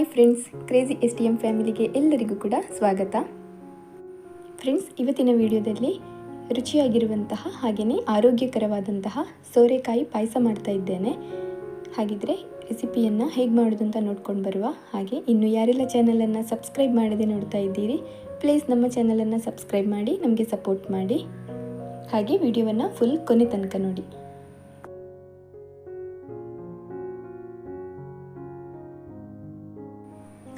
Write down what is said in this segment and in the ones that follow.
Hi friends crazy S T M ಫ್ಯಾಮಿಲಿಗೆ ಎಲ್ಲರಿಗೂ ಕೂಡ ಸ್ವಾಗತ. ಫ್ರೆಂಡ್ಸ್ ಇವತ್ತಿನ ವಿಡಿಯೋದಲ್ಲಿ ರುಚಿಯಾಗಿರುವಂತಹ ಹಾಗೆಯೇ ಆರೋಗ್ಯಕರವಾದಂತಹ ಸೋರೆಕಾಯಿ ಪಾಯಸ ಮಾಡ್ತಾ ಇದ್ದೇನೆ. ಹಾಗಿದ್ರೆ ರೆಸಿಪಿಯನ್ನು ಹೇಗೆ ಮಾಡೋದು ಅಂತ ನೋಡ್ಕೊಂಡು ಬರುವ ಹಾಗೆ ಇನ್ನು ಯಾರೆಲ್ಲ ಚಾನಲನ್ನು ಸಬ್ಸ್ಕ್ರೈಬ್ ಮಾಡದೆ ನೋಡ್ತಾ ಇದ್ದೀರಿ ಪ್ಲೀಸ್ ನಮ್ಮ ಚಾನಲನ್ನು ಸಬ್ಸ್ಕ್ರೈಬ್ ಮಾಡಿ, ನಮಗೆ ಸಪೋರ್ಟ್ ಮಾಡಿ. ಹಾಗೆ ವಿಡಿಯೋವನ್ನು ಫುಲ್ ಕೊನೆ ತನಕ ನೋಡಿ.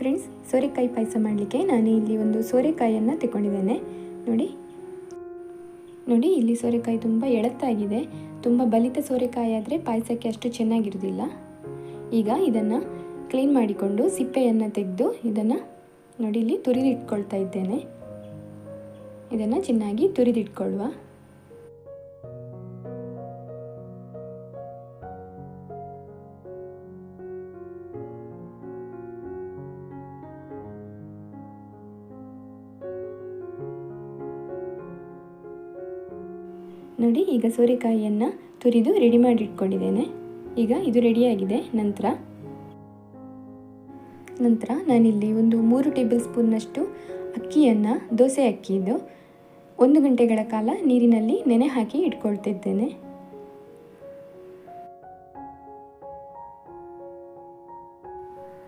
ಫ್ರೆಂಡ್ಸ್ ಸೋರೆಕಾಯಿ ಪಾಯಸ ಮಾಡಲಿಕ್ಕೆ ನಾನು ಇಲ್ಲಿ ಒಂದು ಸೋರೆಕಾಯಿಯನ್ನು ತಗೊಂಡಿದ್ದೇನೆ ನೋಡಿ. ನೋಡಿ, ಇಲ್ಲಿ ಸೋರೆಕಾಯಿ ತುಂಬ ಎಳತ್ತಾಗಿದೆ. ತುಂಬ ಬಲಿತ ಸೋರೆಕಾಯಿ ಆದರೆ ಪಾಯಸಕ್ಕೆ ಅಷ್ಟು ಚೆನ್ನಾಗಿರೋದಿಲ್ಲ. ಈಗ ಇದನ್ನು ಕ್ಲೀನ್ ಮಾಡಿಕೊಂಡು ಸಿಪ್ಪೆಯನ್ನು ತೆಗೆದು ಇದನ್ನು ನೋಡಿ, ಇಲ್ಲಿ ತುರಿದಿಟ್ಕೊಳ್ತಾ ಇದ್ದೇನೆ. ಇದನ್ನು ಚೆನ್ನಾಗಿ ತುರಿದಿಟ್ಕೊಳ್ಳುವ ನೋಡಿ, ಈಗ ಸೋರೆಕಾಯಿಯನ್ನು ತುರಿದು ರೆಡಿ ಮಾಡಿ ಇಟ್ಕೊಂಡಿದ್ದೇನೆ ಈಗ ಇದು ರೆಡಿಯಾಗಿದೆ. ನಂತರ ನಂತರ ನಾನಿಲ್ಲಿ ಒಂದು ಮೂರು ಟೇಬಲ್ ಸ್ಪೂನ್ನಷ್ಟು ಅಕ್ಕಿಯನ್ನು, ದೋಸೆ ಅಕ್ಕಿದ್ದು ಒಂದು ಗಂಟೆಗಳ ಕಾಲ ನೀರಿನಲ್ಲಿ ನೆನೆ ಹಾಕಿ ಇಟ್ಕೊಳ್ತಿದ್ದೇನೆ.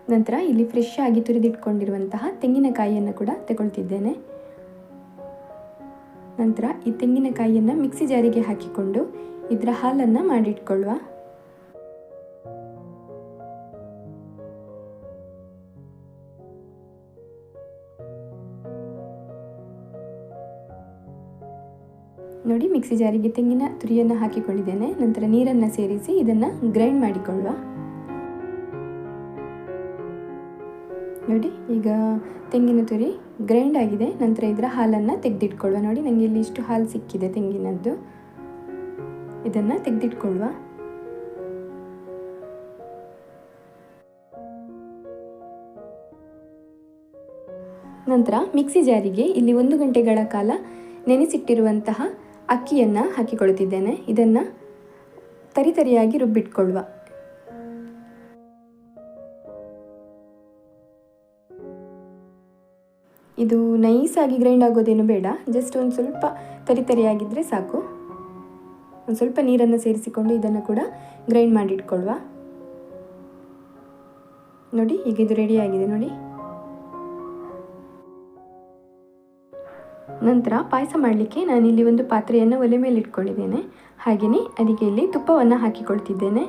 ನಂತರ ಇಲ್ಲಿ ಫ್ರೆಶ್ ಆಗಿ ತುರಿದಿಟ್ಕೊಂಡಿರುವಂತಹ ತೆಂಗಿನಕಾಯಿಯನ್ನು ಕೂಡ ತಗೊಳ್ತಿದ್ದೇನೆ. ನಂತರ ಈ ತೆಂಗಿನಕಾಯಿಯನ್ನು ಮಿಕ್ಸಿ ಜಾರಿಗೆ ಹಾಕಿಕೊಂಡು ಇದರ ಹಾಲನ್ನು ಮಾಡಿಟ್ಕೊಳ್ಳುವ ನೋಡಿ ಮಿಕ್ಸಿ ಜಾರಿಗೆ ತೆಂಗಿನ ತುರಿಯನ್ನು ಹಾಕಿಕೊಂಡಿದ್ದೇನೆ. ನಂತರ ನೀರನ್ನು ಸೇರಿಸಿ ಇದನ್ನು ಗ್ರೈಂಡ್ ಮಾಡಿಕೊಳ್ಳುವ. ನೋಡಿ, ಈಗ ತೆಂಗಿನ ತುರಿ ಗ್ರೈಂಡ್ ಆಗಿದೆ. ನಂತರ ಇದರ ಹಾಲನ್ನು ತೆಗೆದಿಟ್ಕೊಳ್ಳುವ ನೋಡಿ ನನಗೆ ಇಲ್ಲಿ ಇಷ್ಟು ಹಾಲು ಸಿಕ್ಕಿದೆ ತೆಂಗಿನದ್ದು. ಇದನ್ನು ತೆಗೆದಿಟ್ಕೊಳ್ಳುವ ನಂತರ ಮಿಕ್ಸಿ ಜಾರಿಗೆ ಇಲ್ಲಿ ಒಂದು ಗಂಟೆಗಳ ಕಾಲ ನೆನೆಸಿಟ್ಟಿರುವಂತಹ ಅಕ್ಕಿಯನ್ನು ಹಾಕಿಕೊಳ್ಳುತ್ತಿದ್ದೇನೆ ಇದನ್ನು ತರಿತರಿಯಾಗಿ ರುಬ್ಬಿಟ್ಕೊಳ್ಳುವ ಇದು ನೈಸಾಗಿ ಗ್ರೈಂಡ್ ಆಗೋದೇನು ಬೇಡ. ಜಸ್ಟ್ ಒಂದು ಸ್ವಲ್ಪ ತರಿತರಿಯಾಗಿದ್ದರೆ ಸಾಕು. ಒಂದು ಸ್ವಲ್ಪ ನೀರನ್ನು ಸೇರಿಸಿಕೊಂಡು ಇದನ್ನು ಕೂಡ ಗ್ರೈಂಡ್ ಮಾಡಿಟ್ಕೊಳ್ಳುವ ನೋಡಿ, ಈಗ ಇದು ರೆಡಿಯಾಗಿದೆ ನೋಡಿ. ನಂತರ ಪಾಯಸ ಮಾಡಲಿಕ್ಕೆ ನಾನಿಲ್ಲಿ ಒಂದು ಪಾತ್ರೆಯನ್ನು ಒಲೆ ಮೇಲೆ ಇಟ್ಕೊಂಡಿದ್ದೇನೆ ಹಾಗೆಯೇ ಅದಕ್ಕೆ ಇಲ್ಲಿ ತುಪ್ಪವನ್ನು ಹಾಕಿಕೊಳ್ತಿದ್ದೇನೆ.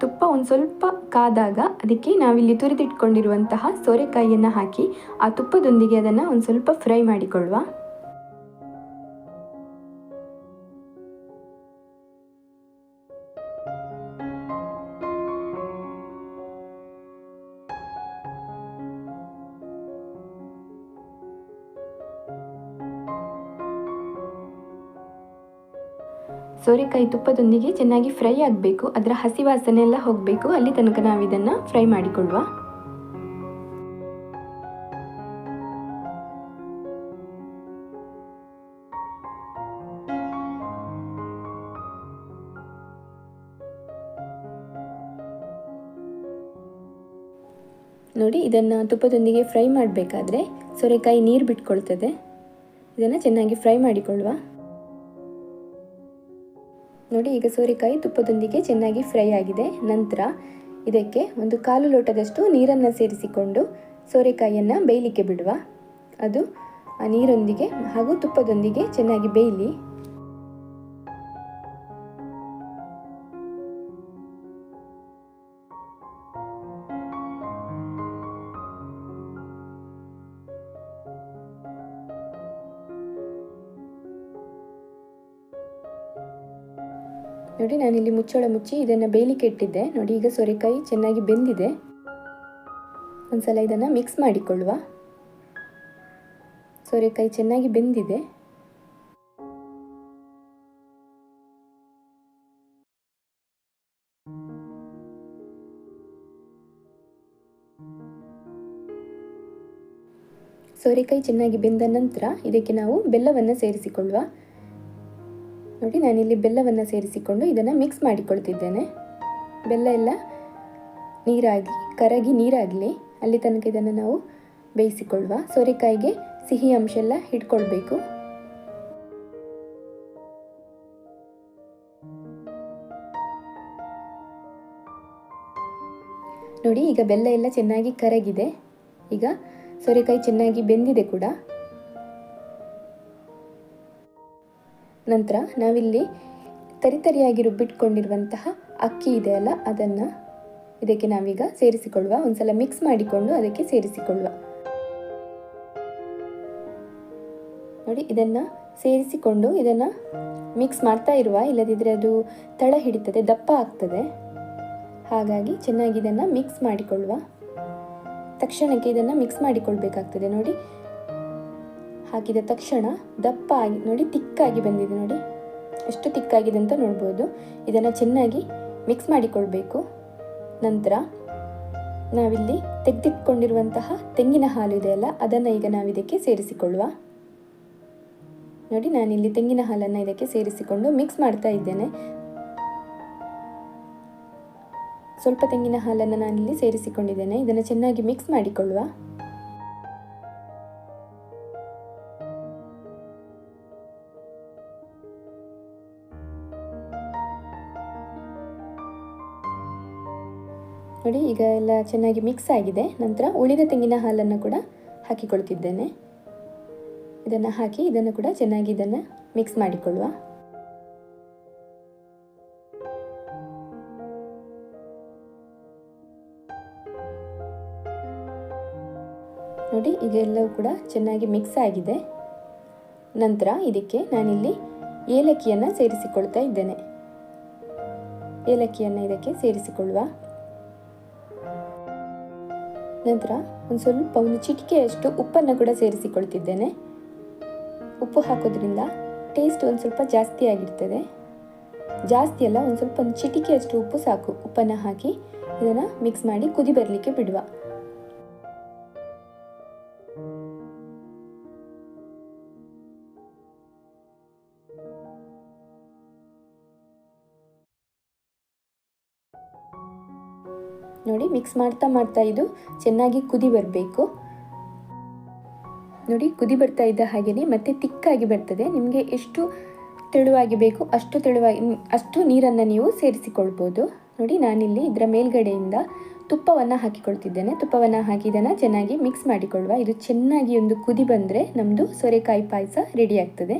ತುಪ್ಪ ಒಂದು ಸ್ವಲ್ಪ ಕಾದಾಗ ಅದಕ್ಕೆ ನಾವಿಲ್ಲಿ ತುರಿದಿಟ್ಕೊಂಡಿರುವಂತಹ ಸೋರೆಕಾಯಿಯನ್ನು ಹಾಕಿ ಆ ತುಪ್ಪದೊಂದಿಗೆ ಅದನ್ನು ಒಂದು ಸ್ವಲ್ಪ ಫ್ರೈ ಮಾಡಿಕೊಳ್ಳುವ. ಸೋರೆಕಾಯಿ ತುಪ್ಪದೊಂದಿಗೆ ಚೆನ್ನಾಗಿ ಫ್ರೈ ಆಗಬೇಕು. ಅದರ ಹಸಿ ವಾಸನೆ ಎಲ್ಲ ಹೋಗಬೇಕು. ಅಲ್ಲಿ ತನಕ ನಾವು ಇದನ್ನು ಫ್ರೈ ಮಾಡಿಕೊಳ್ಳುವ. ನೋಡಿ, ಇದನ್ನು ತುಪ್ಪದೊಂದಿಗೆ ಫ್ರೈ ಮಾಡಬೇಕಾದ್ರೆ ಸೋರೆಕಾಯಿ ನೀರು ಬಿಟ್ಕೊಳ್ತದೆ. ಇದನ್ನು ಚೆನ್ನಾಗಿ ಫ್ರೈ ಮಾಡಿಕೊಳ್ಳುವ. ನೋಡಿ, ಈಗ ಸೋರೆಕಾಯಿ ತುಪ್ಪದೊಂದಿಗೆ ಚೆನ್ನಾಗಿ ಫ್ರೈ ಆಗಿದೆ. ನಂತರ ಇದಕ್ಕೆ ಒಂದು ಕಾಲು ಲೋಟದಷ್ಟು ನೀರನ್ನು ಸೇರಿಸಿಕೊಂಡು ಸೋರೆಕಾಯಿಯನ್ನು ಬೇಯಲಿಕ್ಕೆ ಬಿಡುವ. ಅದು ಆ ನೀರೊಂದಿಗೆ ಹಾಗೂ ತುಪ್ಪದೊಂದಿಗೆ ಚೆನ್ನಾಗಿ ಬೇಯಲಿ. ನೋಡಿ, ನಾನಿಲ್ಲಿ ಮುಚ್ಚಳ ಮುಚ್ಚಿ ಇದನ್ನು ಬೇಯಲಿಕ್ಕೆ ಇಟ್ಟಿದ್ದೆ. ನೋಡಿ, ಈಗ ಸೋರೆಕಾಯಿ ಚೆನ್ನಾಗಿ ಬೆಂದಿದೆ. ಒಂದ್ಸಲ ಇದನ್ನು ಮಿಕ್ಸ್ ಮಾಡಿಕೊಳ್ಳುವ. ಸೋರೆಕಾಯಿ ಚೆನ್ನಾಗಿ ಬೆಂದಿದೆ. ಸೋರೆಕಾಯಿ ಚೆನ್ನಾಗಿ ಬೆಂದ ನಂತರ ಇದಕ್ಕೆ ನಾವು ಬೆಲ್ಲವನ್ನು ಸೇರಿಸಿಕೊಳ್ಳುವ. ನೋಡಿ ನಾನಿಲ್ಲಿ ಬೆಲ್ಲವನ್ನು ಸೇರಿಸಿಕೊಂಡು ಇದನ್ನು ಮಿಕ್ಸ್ ಮಾಡಿಕೊಳ್ತಿದ್ದೇನೆ. ಬೆಲ್ಲ ಎಲ್ಲ ನೀರಾಗಿ, ಕರಗಿ ನೀರಾಗಲಿ. ಅಲ್ಲಿ ತನಕ ಇದನ್ನು ನಾವು ಬೇಯಿಸಿಕೊಳ್ಳುವ ಸೋರೆಕಾಯಿಗೆ ಸಿಹಿ ಅಂಶ ಎಲ್ಲ ಹಿಡ್ಕೊಳ್ಬೇಕು. ನೋಡಿ, ಈಗ ಬೆಲ್ಲ ಎಲ್ಲ ಚೆನ್ನಾಗಿ ಕರಗಿದೆ. ಈಗ ಸೋರೆಕಾಯಿ ಚೆನ್ನಾಗಿ ಬೆಂದಿದೆ ಕೂಡ. ನಂತರ ನಾವಿಲ್ಲಿ ತರಿತರಿಯಾಗಿ ರುಬ್ಬಿಟ್ಕೊಂಡಿರುವಂತಹ ಅಕ್ಕಿ ಇದೆಯಲ್ಲ ಅದನ್ನು ಇದಕ್ಕೆ ನಾವೀಗ ಸೇರಿಸಿಕೊಳ್ಳುವ. ಒಂದ್ಸಲ ಮಿಕ್ಸ್ ಮಾಡಿಕೊಂಡು ಅದಕ್ಕೆ ಸೇರಿಸಿಕೊಳ್ಳುವ. ನೋಡಿ, ಇದನ್ನು ಸೇರಿಸಿಕೊಂಡು ಇದನ್ನು ಮಿಕ್ಸ್ ಮಾಡ್ತಾ ಇರುವ. ಇಲ್ಲದಿದ್ದರೆ ಅದು ತಳ ಹಿಡಿತದೆ, ದಪ್ಪ ಆಗ್ತದೆ. ಹಾಗಾಗಿ ಚೆನ್ನಾಗಿ ಇದನ್ನು ಮಿಕ್ಸ್ ಮಾಡಿಕೊಳ್ಳುವ. ತಕ್ಷಣಕ್ಕೆ ಇದನ್ನು ಮಿಕ್ಸ್ ಮಾಡಿಕೊಳ್ಬೇಕಾಗ್ತದೆ. ನೋಡಿ ಹಾಕಿದ ತಕ್ಷಣ ದಪ್ಪ ಆಗಿ ನೋಡಿ, ತಿಕ್ಕಾಗಿ ಬಂದಿದೆ ನೋಡಿ. ಎಷ್ಟು ತಿಕ್ಕಾಗಿದೆ ಅಂತ ನೋಡ್ಬೋದು. ಇದನ್ನು ಚೆನ್ನಾಗಿ ಮಿಕ್ಸ್ ಮಾಡಿಕೊಳ್ಬೇಕು. ನಂತರ ನಾವಿಲ್ಲಿ ತೆಗೆದಿಟ್ಕೊಂಡಿರುವಂತಹ ತೆಂಗಿನ ಹಾಲು ಇದೆಯಲ್ಲ ಅದನ್ನು ಈಗ ನಾವಿದಕ್ಕೆ ಸೇರಿಸಿಕೊಳ್ಳುವ. ನೋಡಿ, ನಾನಿಲ್ಲಿ ತೆಂಗಿನ ಹಾಲನ್ನು ಇದಕ್ಕೆ ಸೇರಿಸಿಕೊಂಡು ಮಿಕ್ಸ್ ಮಾಡ್ತಾ ಇದ್ದೇನೆ. ಸ್ವಲ್ಪ ತೆಂಗಿನ ಹಾಲನ್ನು ನಾನಿಲ್ಲಿ ಸೇರಿಸಿಕೊಂಡಿದ್ದೇನೆ. ಇದನ್ನು ಚೆನ್ನಾಗಿ ಮಿಕ್ಸ್ ಮಾಡಿಕೊಳ್ಳುವ. ನೋಡಿ ಈಗ ಎಲ್ಲ ಚೆನ್ನಾಗಿ ಮಿಕ್ಸ್ ಆಗಿದೆ. ನಂತರ ಉಳಿದ ತೆಂಗಿನ ಹಾಲನ್ನು ಕೂಡ ಹಾಕಿಕೊಳ್ತಿದ್ದೇನೆ. ಇದನ್ನು ಹಾಕಿ ಇದನ್ನು ಕೂಡ ಚೆನ್ನಾಗಿ ಇದನ್ನು ಮಿಕ್ಸ್ ಮಾಡಿಕೊಳ್ಳುವ. ನೋಡಿ, ಈಗ ಎಲ್ಲವೂ ಕೂಡ ಚೆನ್ನಾಗಿ ಮಿಕ್ಸ್ ಆಗಿದೆ. ನಂತರ ಇದಕ್ಕೆ ನಾನಿಲ್ಲಿ ಏಲಕ್ಕಿಯನ್ನು ಸೇರಿಸಿಕೊಳ್ತಾ ಇದ್ದೇನೆ. ಏಲಕ್ಕಿಯನ್ನು ಇದಕ್ಕೆ ಸೇರಿಸಿಕೊಳ್ಳುವ. ನಂತರ ಒಂದು ಸ್ವಲ್ಪ ಒಂದು ಚಿಟಿಕೆಯಷ್ಟು ಉಪ್ಪನ್ನು ಕೂಡ ಸೇರಿಸಿಕೊಳ್ತಿದ್ದೇನೆ. ಉಪ್ಪು ಹಾಕೋದ್ರಿಂದ ಟೇಸ್ಟ್ ಒಂದು ಸ್ವಲ್ಪ ಜಾಸ್ತಿ ಆಗಿರ್ತದೆ. ಜಾಸ್ತಿ ಅಲ್ಲ, ಒಂದು ಸ್ವಲ್ಪ ಒಂದು ಚಿಟಿಕೆಯಷ್ಟು ಉಪ್ಪು ಸಾಕು. ಉಪ್ಪನ್ನು ಹಾಕಿ ಇದನ್ನು ಮಿಕ್ಸ್ ಮಾಡಿ ಕುದಿ ಬರಲಿಕ್ಕೆ ಬಿಡುವ. ನೋಡಿ ಮಿಕ್ಸ್ ಮಾಡ್ತಾ ಮಾಡ್ತಾ ಇದು ಚೆನ್ನಾಗಿ ಕುದಿ ಬರಬೇಕು. ನೋಡಿ, ಕುದಿ ಬರ್ತಾ ಇದ್ದ ಹಾಗೆಯೇ ಮತ್ತೆ ತಿಕ್ಕಾಗಿ ಬರ್ತದೆ. ನಿಮಗೆ ಎಷ್ಟು ತೆಳುವಾಗಿ ಬೇಕು ಅಷ್ಟು ತೆಳುವಾಗಿ ಅಷ್ಟು ನೀರನ್ನು ನೀವು ಸೇರಿಸಿಕೊಳ್ಬೋದು. ನೋಡಿ, ನಾನಿಲ್ಲಿ ಇದರ ಮೇಲ್ಗಡೆಯಿಂದ ತುಪ್ಪವನ್ನು ಹಾಕಿಕೊಳ್ತಿದ್ದೇನೆ. ತುಪ್ಪವನ್ನು ಹಾಕಿದನ್ನು ಚೆನ್ನಾಗಿ ಮಿಕ್ಸ್ ಮಾಡಿಕೊಳ್ಳುವ. ಇದು ಚೆನ್ನಾಗಿ ಒಂದು ಕುದಿ ಬಂದರೆ ನಮ್ಮದು ಸೋರೆಕಾಯಿ ಪಾಯಸ ರೆಡಿ ಆಗ್ತದೆ.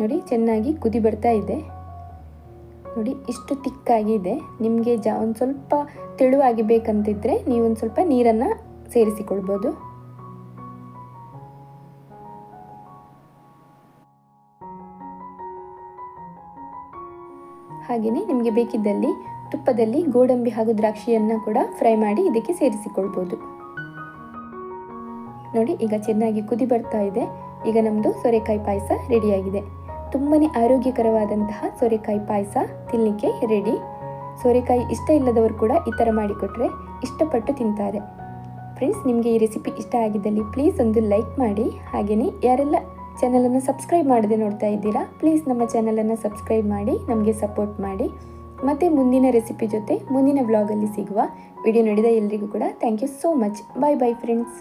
ನೋಡಿ, ಚೆನ್ನಾಗಿ ಕುದಿ ಬರ್ತಾ ಇದೆ. ನೋಡಿ, ಇಷ್ಟು ತಿಕ್ಕಾಗಿದೆ. ನಿಮಗೆ ಜಾ, ಒಂದು ಸ್ವಲ್ಪ ತೆಳುವಾಗಿ ಬೇಕಂತಿದ್ರೆ ನೀವು ಒಂದು ಸ್ವಲ್ಪ ನೀರನ್ನು ಸೇರಿಸಿಕೊಳ್ಬೋದು. ಹಾಗೆಯೇ ನಿಮಗೆ ಬೇಕಿದ್ದಲ್ಲಿ ತುಪ್ಪದಲ್ಲಿ ಗೋಡಂಬಿ ಹಾಗೂ ದ್ರಾಕ್ಷಿಯನ್ನು ಕೂಡ ಫ್ರೈ ಮಾಡಿ ಇದಕ್ಕೆ ಸೇರಿಸಿಕೊಳ್ಬೋದು. ನೋಡಿ, ಈಗ ಚೆನ್ನಾಗಿ ಕುದಿ ಬರ್ತಾ ಇದೆ. ಈಗ ನಮ್ಮದು ಸೋರೆಕಾಯಿ ಪಾಯಸ ರೆಡಿಯಾಗಿದೆ. ತುಂಬಾ ಆರೋಗ್ಯಕರವಾದಂತಹ ಸೋರೆಕಾಯಿ ಪಾಯಸ ತಿನ್ನಲಿಕ್ಕೆ ರೆಡಿ ಸೋರೆಕಾಯಿ ಇಷ್ಟ ಇಲ್ಲದವರು ಕೂಡ ಈ ಥರ ಮಾಡಿಕೊಟ್ರೆ ಇಷ್ಟಪಟ್ಟು ತಿಂತಾರೆ. ಫ್ರೆಂಡ್ಸ್ ನಿಮಗೆ ಈ ರೆಸಿಪಿ ಇಷ್ಟ ಆಗಿದ್ದಲ್ಲಿ ಪ್ಲೀಸ್ ಒಂದು ಲೈಕ್ ಮಾಡಿ. ಹಾಗೆಯೇ ಯಾರೆಲ್ಲ ಚಾನಲನ್ನು ಸಬ್ಸ್ಕ್ರೈಬ್ ಮಾಡದೆ ನೋಡ್ತಾ ಇದ್ದೀರಾ ಪ್ಲೀಸ್ ನಮ್ಮ ಚಾನಲನ್ನು ಸಬ್ಸ್ಕ್ರೈಬ್ ಮಾಡಿ, ನಮಗೆ ಸಪೋರ್ಟ್ ಮಾಡಿ. ಮತ್ತು ಮುಂದಿನ ರೆಸಿಪಿ ಜೊತೆ ಮುಂದಿನ ವ್ಲಾಗಲ್ಲಿ ಸಿಗುವ ವಿಡಿಯೋ ನೋಡಿದ ಎಲ್ರಿಗೂ ಕೂಡ thank you so much bye bye friends